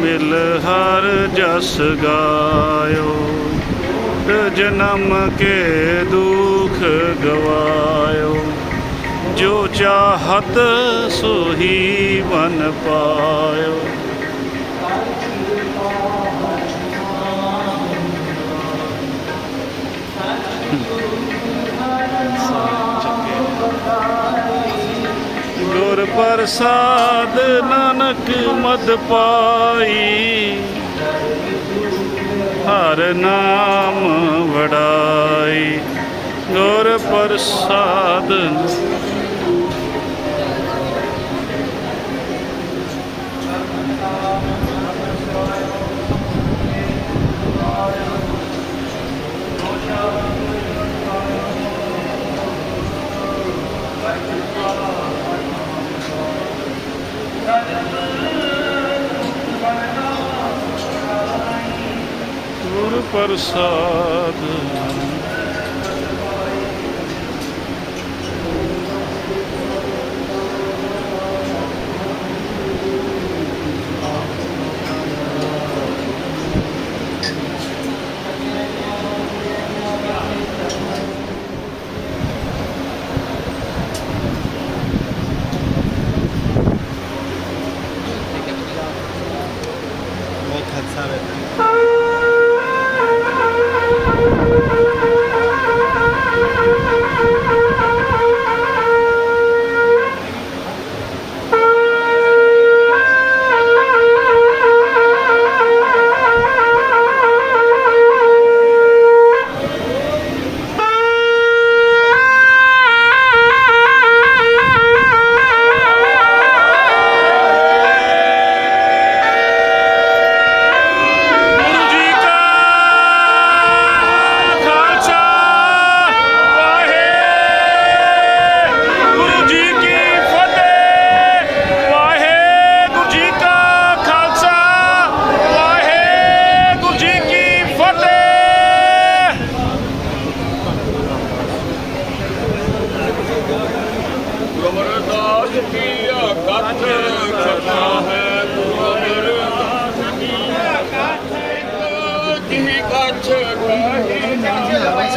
ਮਿਲ ਹਰ ਜਸ ਗਾਇਓ। ਜਨਮ ਕੇ ਦੁਖ ਗਵਾਇਓ। ਜੋ ਚਾਹਤ ਸੋਹੀ ਬਨ ਪਾਇਓ। ਗੁਰ ਪ੍ਰਸਾਦ ਨਾਨਕ ਮਦ ਪਾਈ। ਹਰ ਨਾਮ ਵਡਾਈ। ਗੁਰ ਪ੍ਰਸਾਦ ਗੁਰ ਪ੍ਰਸਾਦ।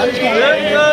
ਨਾਨਕ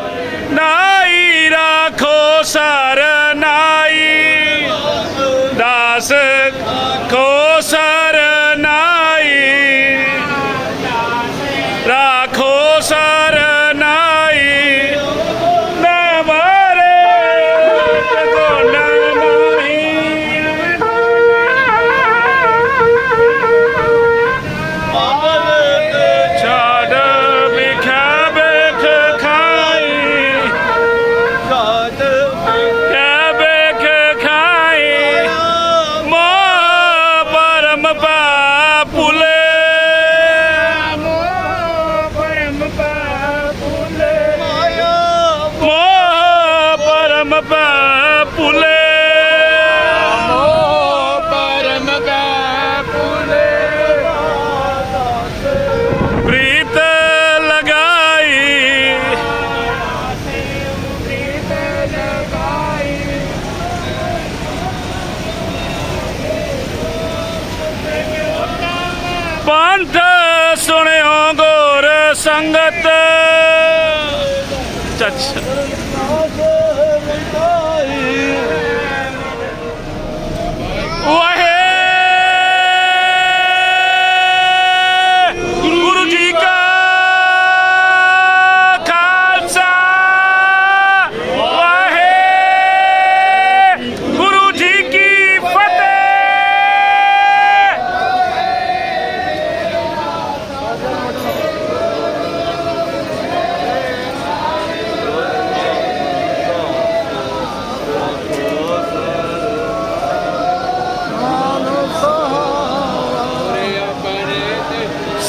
Rock. Hold ਪੰਥ ਸੁਣਿਓ ਗੋਰ ਸੰਗਤ। ਚੱਚ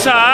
Barça.